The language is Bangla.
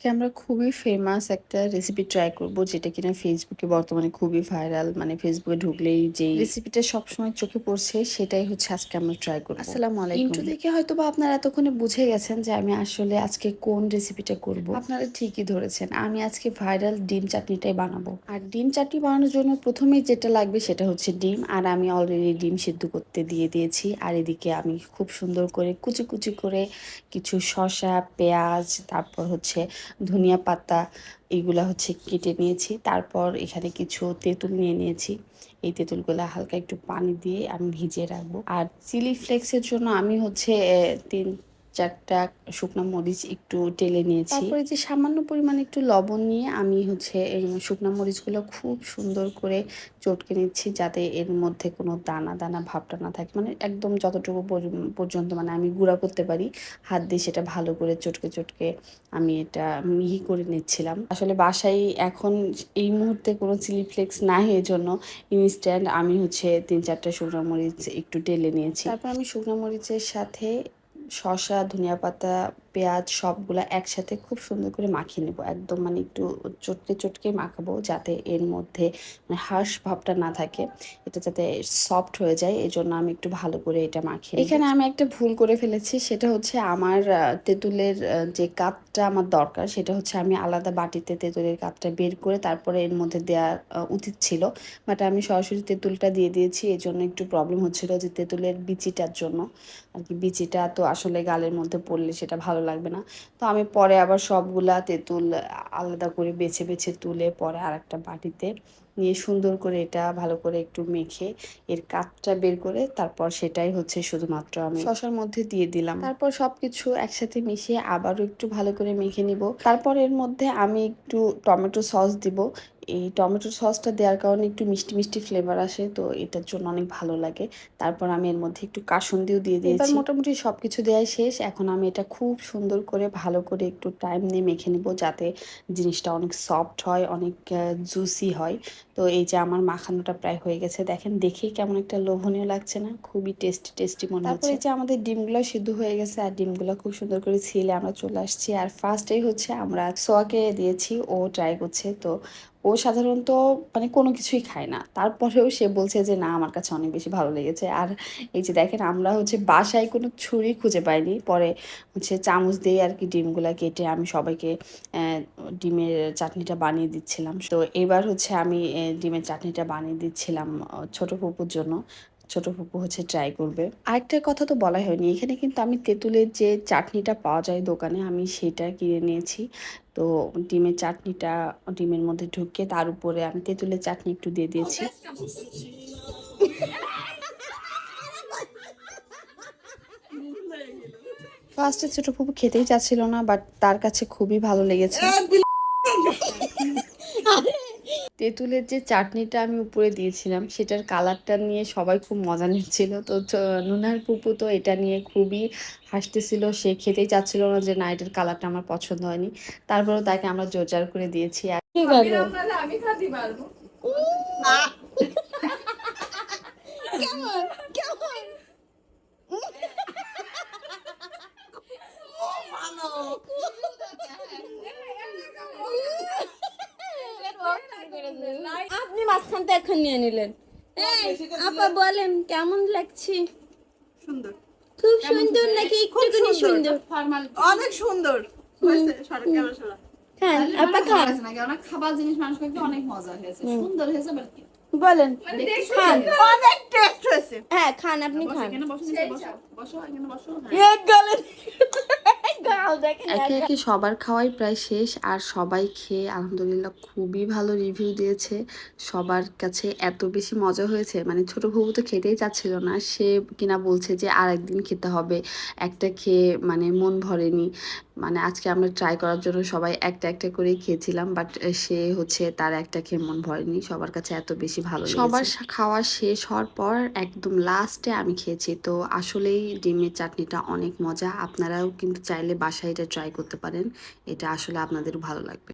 আজকে আমরা খুবই ফেমাস একটা রেসিপি ট্রাই করব যেটা কিনা ফেসবুকে বর্তমানে খুবই ভাইরাল মানে ফেসবুকে ঢুকলেই যে রেসিপিটা সবসময় চোখে পড়ছে সেটাই হচ্ছে আজকে আমরা ট্রাই করব। আসসালামু আলাইকুম। ইন্ট্রো দেখে হয়তো বা আপনারা এতক্ষণে বুঝে গেছেন যে আমি আসলে আজকে কোন রেসিপিটা করব। আপনারা ঠিকই ধরেছেন আমি আজকে ভাইরাল ডিম চাটনিটাই বানাবো। আর ডিম চাটনি বানানোর জন্য প্রথমেই যেটা লাগবে সেটা হচ্ছে ডিম আর আমি অলরেডি ডিম সিদ্ধ করতে দিয়ে দিয়েছি। আর এদিকে আমি খুব সুন্দর করে কুচি কুচি করে কিছু শসা পেঁয়াজ তারপর হচ্ছে ধনিয়া পাতা এইগুলা হচ্ছে কেটে নিয়েছি। তারপর এখানে কিছু তেঁতুল নিয়ে নিয়েছি। এই তেঁতুলগুলো হালকা একটু পানি দিয়ে আমি ভিজিয়ে রাখব। আর চিলি ফ্লেক্সের জন্য আমি হচ্ছে তিন চারটা শুকনো মরিচ একটু টেলে নিয়েছি। তারপরে যে সামান্য পরিমাণে একটু লবণ নিয়ে আমি হচ্ছে এই শুকনো মরিচগুলো খুব সুন্দর করে চটকে নিচ্ছি যাতে এর মধ্যে কোনো দানা দানা ভাবটা না থাকে। মানে একদম যতটুকু পর্যন্ত মানে আমি গুঁড়া করতে পারি হাত দিয়ে সেটা ভালো করে চটকে চটকে আমি এটা মিহি করে নিচ্ছিলাম। আসলে বাসায় এখন এই মুহূর্তে কোনো চিলি ফ্লেক্স নাই এই জন্য ইনস্ট্যান্ট আমি হচ্ছে তিন চারটা শুকনো মরিচ একটু টেলে নিয়েছি। তারপর আমি শুকনো মরিচের সাথে শসা ধনিয়া পাতা পেঁয়াজ সবগুলো একসাথে খুব সুন্দর করে মাখিয়ে নেব। একদম মানে একটু চটকে চটকে মাখাবো যাতে এর মধ্যে মানে হার্শ ভাবটা না থাকে। এটা যাতে সফট হয়ে যায় এই জন্য আমি একটু ভালো করে এটা মাখিয়ে এখানে আমি একটা ভুল করে ফেলেছি, সেটা হচ্ছে আমার তেঁতুলের যে কাতটা আমার দরকার, সেটা হচ্ছে আমি আলাদা বাটিতে তেঁতুলের কাতটা বের করে তারপরে এর মধ্যে দেওয়া উচিত ছিল। বাট আমি সরাসরি তেঁতুলটা দিয়ে দিয়েছি এই জন্য একটু প্রবলেম হচ্ছিল যে তেঁতুলের বিচিটার জন্য। আর কি বিচিটা তো আসলে গালের মধ্যে পড়লে সেটা ভালো লাগবে না। তো আমি পরে আবার সবগুলা তেঁতুল আলাদা করে বেছে বেছে তুলে পরে আর একটা বাটিতে নিয়ে সুন্দর করে এটা ভালো করে একটু মেখে এর কাঠটা বের করে তারপর সেটাই হচ্ছে শুধুমাত্র আমি শশার মধ্যে দিয়ে দিলাম। তারপর সবকিছু একসাথে মিশিয়ে আবারও একটু ভালো করে মেখে নিব। তারপর এর মধ্যে আমি একটু টমেটো সস দিব। এই টমেটো সসটা দেওয়ার কারণে একটু মিষ্টি মিষ্টি ফ্লেভার আসে তো এটার জন্য অনেক ভালো লাগে। তারপর আমি এর মধ্যে একটু কাসুন্দিও দিয়ে দিয়েছি। এবার মোটামুটি সব কিছু দেওয়াই শেষ। এখন আমি এটা খুব সুন্দর করে ভালো করে একটু টাইম নিয়ে মেখে নেব যাতে জিনিসটা অনেক সফট হয় অনেক জুসি হয়। তো এই যে আমার মাখানোটা প্রায় হয়ে গেছে দেখেন দেখেই কেমন একটা লোভনীয় লাগছে না? খুবই টেস্টি টেস্টি মনে হচ্ছে। তারপরে যে আমাদের ডিমগুলো সিদ্ধ হয়ে গেছে আর ডিমগুলো খুব সুন্দর করে ছিলে আমরা চলে আসছি। আর ফার্স্টেই হচ্ছে আমরা সোয়াকে দিয়েছি ও ট্রাই করছে তো ও সাধারণত মানে কোনো কিছুই খায় না। তারপরেও সে বলছে যে, না, আমার কাছে অনেক বেশি ভালো লেগেছে। আর এই যে দেখেন, আমরা হচ্ছে বাসায় কোনো ছুরি খুঁজে পাইনি। পরে হচ্ছে চামচ দিয়ে আর কি ডিমগুলো কেটে আমি সবাইকে ডিমের চাটনিটা বানিয়ে দিচ্ছিলাম। তো এবার হচ্ছে আমি ডিমের চাটনিটা বানিয়ে দিচ্ছিলাম ছোটো পুপুর জন্য। ছোট ফুপু হচ্ছে ট্রাই করবে। আরেকটা কথা তো বলাই হয়নি এখানে কিন্তু আমি তেঁতুলের যে চাটনিটা পাওয়া যায় দোকানে আমি সেটা কিনে নিয়েছি। তো ডিমের চাটনিটা ডিমের মধ্যে ঢুকিয়ে তার উপরে আমি তেঁতুলের চাটনি একটু দিয়ে দিয়েছি। ফার্স্টে ছোট ফুপু খেতেই চাচ্ছিল না বাট তার কাছে খুবই ভালো লেগেছে। তেঁতুলের যে চাটনিটা আমি উপরে দিয়েছিলাম সেটার কালারটা নিয়ে সবাই খুব মজা নিচ্ছিল। তো নুনার পুপু তো এটা নিয়ে খুবই হাসতেছিল। সে খেতেই চাচ্ছিল না যে না এটার কালারটা আমার পছন্দ হয়নি। তারপরেও তাকে আমরা জোরজার করে দিয়েছি। আর আপনি মাঝখানটা এখন নিয়ে নিলেন। আপা বলেন কেমন লাগছে? সুন্দর। খুব সুন্দর নাকি? একটুখানি সুন্দর। অনেক সুন্দর। খান আপা খান। খাবার জিনিস মানুষ অনেক মজা হয়েছে। সুন্দর হয়েছে বলেন। খান। অনেক টেস্ট হয়েছে। হ্যাঁ খান আপনি খান। এখানে বসো বসো। বসো এখানে বসো এক গালেন গাল দেখেন একে একে সবার খাওয়াই প্রায় শেষ আর সবাই খেয়ে আলহামদুলিল্লাহ খুবই ভালো রিভিউ দিয়েছে। সবার কাছে এত বেশি মজা হয়েছে। মানে ছোট বউ তো খেতেই চাচ্ছিল না। সে কিনা বলছে যে আর একদিন খেতে হবে। একটা খেয়ে মানে মন ভরেনি। মানে আজকে আমরা ট্রাই করার জন্য সবাই একটা একটা করে খেয়েছিলাম বাট সে হচ্ছে তার একটা খেয়ে মন ভরেনি। সবার কাছে এত বেশি ভালো সবার খাওয়া শেষ হওয়ার পর একদম লাস্টে আমি খেয়েছি। তো আসলেই ডিমের চাটনিটা অনেক মজা। আপনারাও কিন্তু চাইলে বাসায় এটা ট্রাই করতে পারেন। এটা আসলে আপনাদের ভালো লাগবে।